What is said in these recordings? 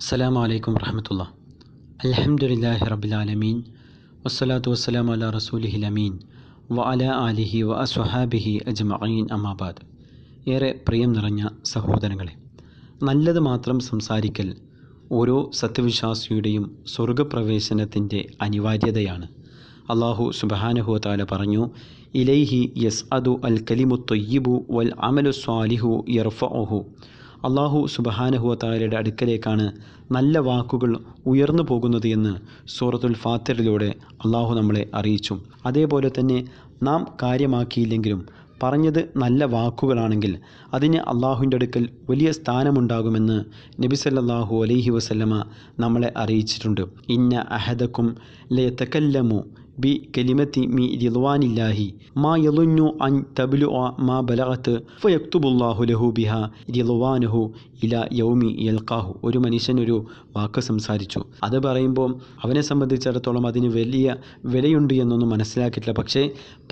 അസ്സലാമു അലൈക്കും വറഹമത്തുള്ള അൽഹംദുലില്ലാഹി റബ്ബിൽ ആലമീൻ വസ്സലാത്തു വസ്സലാം അലാ റസൂലിഹിൽ അമീൻ വ അല ആലിഹി വ അസ്വഹാബിഹി അജ്മഈൻ അമാബാദ് ഏറെ പ്രിയം നിറഞ്ഞ സഹോദരങ്ങളെ നല്ലത് മാത്രം സംസാരിക്കൽ ഓരോ സത്യവിശ്വാസിയുടെയും സ്വർഗപ്രവേശനത്തിന്റെ അനിവാര്യതയാണ്. അള്ളാഹു സുബഹാനഹു താല പറഞ്ഞു ഇലൈഹി യസ് അദു അൽ കലിമു തൊയ്യിബു വൽ അമലു സ്വാലിഹു യർഫഉഹു. അള്ളാഹു സുബഹാനഹുവ താലയുടെ അടുക്കലേക്കാണ് നല്ല വാക്കുകൾ ഉയർന്നു പോകുന്നത് എന്ന് സൂറത്തുൽ ഫാത്തിറിലൂടെ അള്ളാഹു നമ്മളെ അറിയിച്ചു. അതേപോലെ തന്നെ നാം കാര്യമാക്കിയില്ലെങ്കിലും പറഞ്ഞത് നല്ല വാക്കുകളാണെങ്കിൽ അതിന് അള്ളാഹുവിന്റെ അടുക്കൽ വലിയ സ്ഥാനമുണ്ടാകുമെന്ന് നബി സല്ലല്ലാഹു അലൈഹി വസല്ലമ നമ്മളെ അറിയിച്ചിട്ടുണ്ട്. ഇന്ന അഹദക്കും ലയതകല്ലമു ബി കലിമത്തി മി റിദ്വാനില്ലാഹി മാ യലുന്നു അൻ തബ്ലു മാ ബലഗത്ത് ഫയക്തുബുല്ലാഹു ലഹു ബിഹ റിദ്വാനുഹു ഇല യൗമി യൽക്കാഹു ഒരു മനുഷ്യൻ ഒരു വാക്ക് സംസാരിച്ചു. അത് പറയുമ്പോൾ അവനെ സംബന്ധിച്ചിടത്തോളം അതിന് വലിയ വിലയുണ്ട് എന്നൊന്നും മനസ്സിലാക്കിയിട്ടില്ല. പക്ഷേ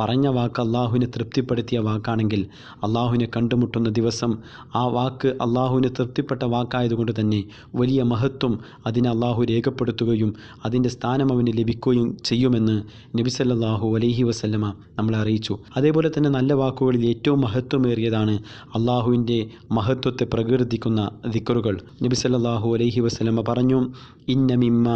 പറഞ്ഞ വാക്ക് അള്ളാഹുവിനെ തൃപ്തിപ്പെടുത്തിയ വാക്കാണെങ്കിൽ അള്ളാഹുവിനെ കണ്ടുമുട്ടുന്ന ദിവസം ആ വാക്ക് അള്ളാഹുവിനെ തൃപ്തിപ്പെട്ട വാക്കായതുകൊണ്ട് തന്നെ വലിയ മഹത്വം അതിനെ അള്ളാഹു രേഖപ്പെടുത്തുകയും അതിന്റെ സ്ഥാനം അവന് ലഭിക്കുകയും ചെയ്യുമെന്ന് നബി സല്ലല്ലാഹു അലൈഹി വസല്ലമ നമ്മളെ അറിയിച്ചു. അതേപോലെ തന്നെ നല്ല വാക്കുകളിൽ ഏറ്റവും മഹത്വമേറിയതാണ് അള്ളാഹുവിന്റെ മഹത്വത്തെ പ്രകീർത്തിക്കുന്ന ദിക്കറുകൾ നബി സല്ലല്ലാഹു അലൈഹി വസല്ലമ പറഞ്ഞു ഇന്ന മിമ്മ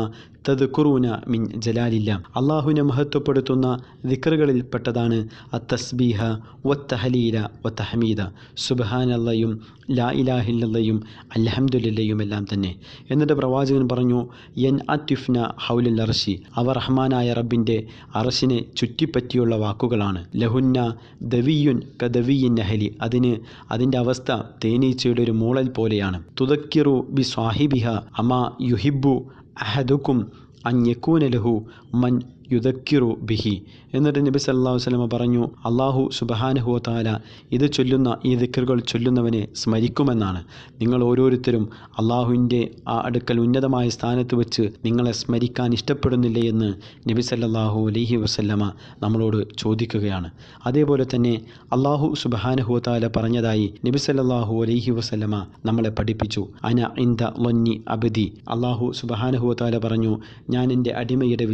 തദ്ക്കുറൂന മിൻ ജലാലില്ല. അള്ളാഹുവിനെ മഹത്വപ്പെടുത്തുന്ന ദിക്കറുകളിൽ പെട്ടതാണ് അത്തസ്ബീഹ വത്തഹലീല വത്തഹമീദ. സുബഹാനല്ലയും ലാ ഇലാഹില്ലയും അലഹമ്മദുല്ലയും എല്ലാം തന്നെ. എന്നിട്ട് പ്രവാചകൻ പറഞ്ഞു എൻ അത്യുഫ്ന ഹൗലുൽ അർഷി അവ റഹ്മാനായ റബ്ബിന്റെ അറശിനെ ചുറ്റിപ്പറ്റിയുള്ള വാക്കുകളാണ്. ലഹുന്ന ദവിയുൻ കദവിയിൻ നഹലി. അതിന് അതിന്റെ അവസ്ഥ തേനീച്ചയുടെ ഒരു മൂളൽ പോലെയാണ്. തുതക്കിറു ബി സ്വാഹിബിഹ അമാ യുഹിബു അഹദുക്കും അഞ്ഞക്കൂന ലഹു മൻ യുദക്കിറു ബിഹി. എന്നിട്ട് നബി സല്ലല്ലാഹു അലൈഹി വസല്ലമ പറഞ്ഞു അള്ളാഹു സുബഹാനഹു താല ഇത് ചൊല്ലുന്ന ഈ ദിക്കറുകൾ ചൊല്ലുന്നവനെ സ്മരിക്കുമെന്നാണ്. നിങ്ങൾ ഓരോരുത്തരും അള്ളാഹുവിന്റെ ആ അടുക്കൽ ഉന്നതമായ സ്ഥാനത്ത് വെച്ച് നിങ്ങളെ സ്മരിക്കാൻ ഇഷ്ടപ്പെടുന്നില്ലേ എന്ന് നബി സല്ലല്ലാഹു അലൈഹി വസല്ലമ നമ്മളോട് ചോദിക്കുകയാണ്. അതേപോലെ തന്നെ അള്ളാഹു സുബഹാനഹു താല പറഞ്ഞതായി നബി സല്ലല്ലാഹു അലൈഹി വസല്ലമ നമ്മളെ പഠിപ്പിച്ചു. അന ഇന്ദ ലൊന്നി അബദി. അള്ളാഹു സുബഹാനഹു താല പറഞ്ഞു ഞാൻ എന്റെ അടിമയുടെ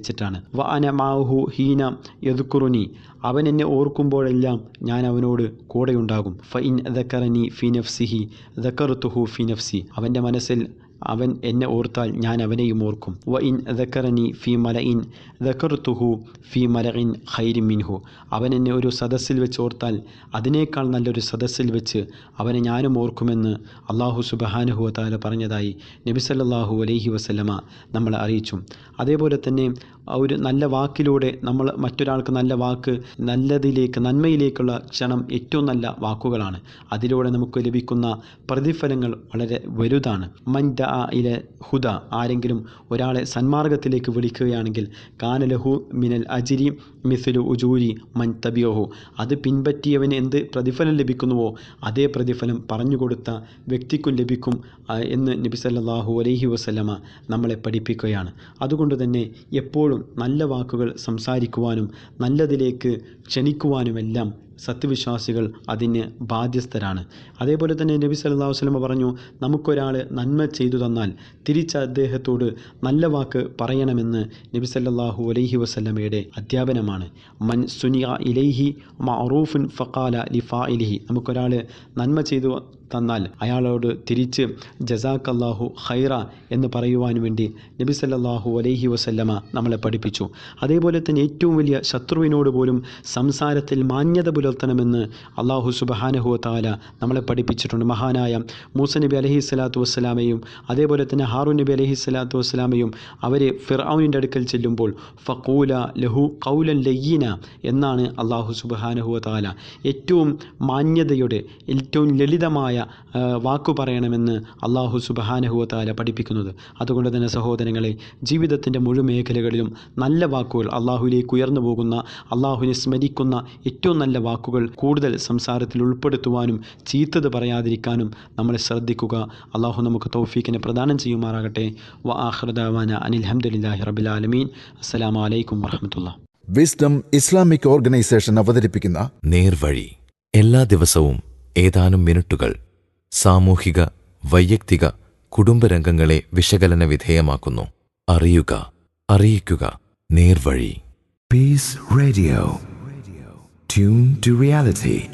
വിചാരത്തിനനുസരിച്ചിട്ടാണ് വ മാഹു ഹീന യദുക്കുറുനി. അവൻ എന്നെ ഓർക്കുമ്പോഴെല്ലാം ഞാൻ അവനോട് കൂടെയുണ്ടാകും. ഫ ഇൻ ദക്കറനി ഫി നഫ്സിഹി ദക്കറുത്തുഹു ഫി നഫ്സി. അവന്റെ മനസ്സിൽ അവൻ എന്നെ ഓർത്താൽ ഞാൻ അവനെയും ഓർക്കും. വ ഇൻ ദക്കറനി ഫി മല ഇൻ ദക്കർത്തുഹു ഫി മല ഇൻ ഹൈരി മിൻഹു. അവൻ എന്നെ ഒരു സദസ്സിൽ വെച്ച് ഓർത്താൽ അതിനേക്കാൾ നല്ലൊരു സദസ്സിൽ വെച്ച് അവനെ ഞാനും ഓർക്കുമെന്ന് അള്ളാഹു സുബഹാനുഹു താല പറഞ്ഞതായി നബിസല്ലാഹു അലൈഹി വസല്ലമ നമ്മളെ അറിയിച്ചു. അതേപോലെ തന്നെ ഒരു നല്ല വാക്കിലൂടെ നമ്മൾ മറ്റൊരാൾക്ക് നല്ല വാക്ക് നല്ലതിലേക്ക് നന്മയിലേക്കുള്ള ക്ഷണം ഏറ്റവും നല്ല വാക്കുകളാണ്. അതിലൂടെ നമുക്ക് ലഭിക്കുന്ന പ്രതിഫലങ്ങൾ വളരെ വലുതാണ്. മൻ ദ ഇല ഹുദ ആരെങ്കിലും ഒരാളെ സന്മാർഗത്തിലേക്ക് വിളിക്കുകയാണെങ്കിൽ കാനലഹു മിനൽ അജിരി മിസുലു ഉജൂരി മൻ തബിയോഹു. അത് പിൻപറ്റിയവന് എന്ത് പ്രതിഫലം ലഭിക്കുന്നുവോ അതേ പ്രതിഫലം പറഞ്ഞു കൊടുത്ത വ്യക്തിക്കും ലഭിക്കും എന്ന് നബി സല്ലല്ലാഹു അലൈഹി വസല്ലമ നമ്മളെ പഠിപ്പിക്കുകയാണ്. അതുകൊണ്ട് തന്നെ എപ്പോഴും നല്ല വാക്കുകൾ സംസാരിക്കുവാനും നല്ലതിലേക്ക് ക്ഷണിക്കുവാനുമെല്ലാം സത്യവിശ്വാസികൾ അതിന് ബാധ്യസ്ഥരാണ്. അതേപോലെ തന്നെ നബി സല്ലല്ലാഹു വസ്ലമ പറഞ്ഞു നമുക്കൊരാൾ നന്മ ചെയ്തു തന്നാൽ തിരിച്ച് അദ്ദേഹത്തോട് നല്ല വാക്ക് പറയണമെന്ന് നബി സല്ലാഹു അലൈഹി വസ്ലമയുടെ അധ്യാപനമാണ്. മൻ സുനിയ ഇലൈഹി മറൂഫുൻ ഫക്കാല ഫഖാല ലിഫാഇലിഹി. നമുക്കൊരാൾ നന്മ ചെയ്തു തന്നാൽ അയാളോട് തിരിച്ച് ജസാക്കല്ലാഹു ഖൈറ എന്ന് പറയുവാൻ വേണ്ടി നബി സല്ലാഹു അലൈഹി വസല്ലമ നമ്മളെ പഠിപ്പിച്ചു. അതേപോലെ തന്നെ ഏറ്റവും വലിയ ശത്രുവിനോട് പോലും സംസാരത്തിൽ മാന്യത പുലർത്തണമെന്ന് അള്ളാഹു സുബഹാനഹു താല നമ്മളെ പഠിപ്പിച്ചിട്ടുണ്ട്. മഹാനായ മൂസ നബി അലഹി സ്വലാത്തു വസ്സലാമയും അതേപോലെ തന്നെ ഹാറു നബി അലഹി സ്വലാത്തു വസ്സലാമയും അവർ ഫിറൌനിന്റെ അടുക്കൽ ചെല്ലുമ്പോൾ ഫക്കൂല ലഹു കൗലൻ ലയ്യീന എന്നാണ് അള്ളാഹു സുബഹാനഹു താല ഏറ്റവും മാന്യതയുടെ ഏറ്റവും ലളിതമായ വാക്കു പറയണമെന്ന് അള്ളാഹു സുബഹാനഹുവ താല പഠിപ്പിക്കുന്നത്. അതുകൊണ്ട് തന്നെ സഹോദരങ്ങളെ ജീവിതത്തിന്റെ മുഴുവൻ മേഖലകളിലും നല്ല വാക്കുകൾ അള്ളാഹുലേക്ക് ഉയർന്നു പോകുന്ന അള്ളാഹുവിനെ സ്മരിക്കുന്ന ഏറ്റവും നല്ല വാക്കുകൾ കൂടുതൽ സംസാരത്തിൽ ഉൾപ്പെടുത്തുവാനും ചീത്തത് പറയാതിരിക്കാനും നമ്മളെ ശ്രദ്ധിക്കുക. അള്ളാഹു നമുക്ക് തൗഫീഖിനെ പ്രദാനം ചെയ്യുമാറാകട്ടെ. വ ആഹ്റദാവാന അലൈക്കും വറഹമത്തുള്ള. വിസ്ഡം ഇസ്ലാമിക് ഓർഗനൈസേഷൻ അവതരിപ്പിക്കുന്ന നേർവഴി. എല്ലാ ദിവസവും ഏതാനും മിനിറ്റുകൾ സാമൂഹിക വൈയക്തിക കുടുംബരംഗങ്ങളെ വിശകലന വിധേയമാക്കുന്നു. അറിയുക അറിയിക്കുക. നേർവഴി. Peace Radio. Tune to reality.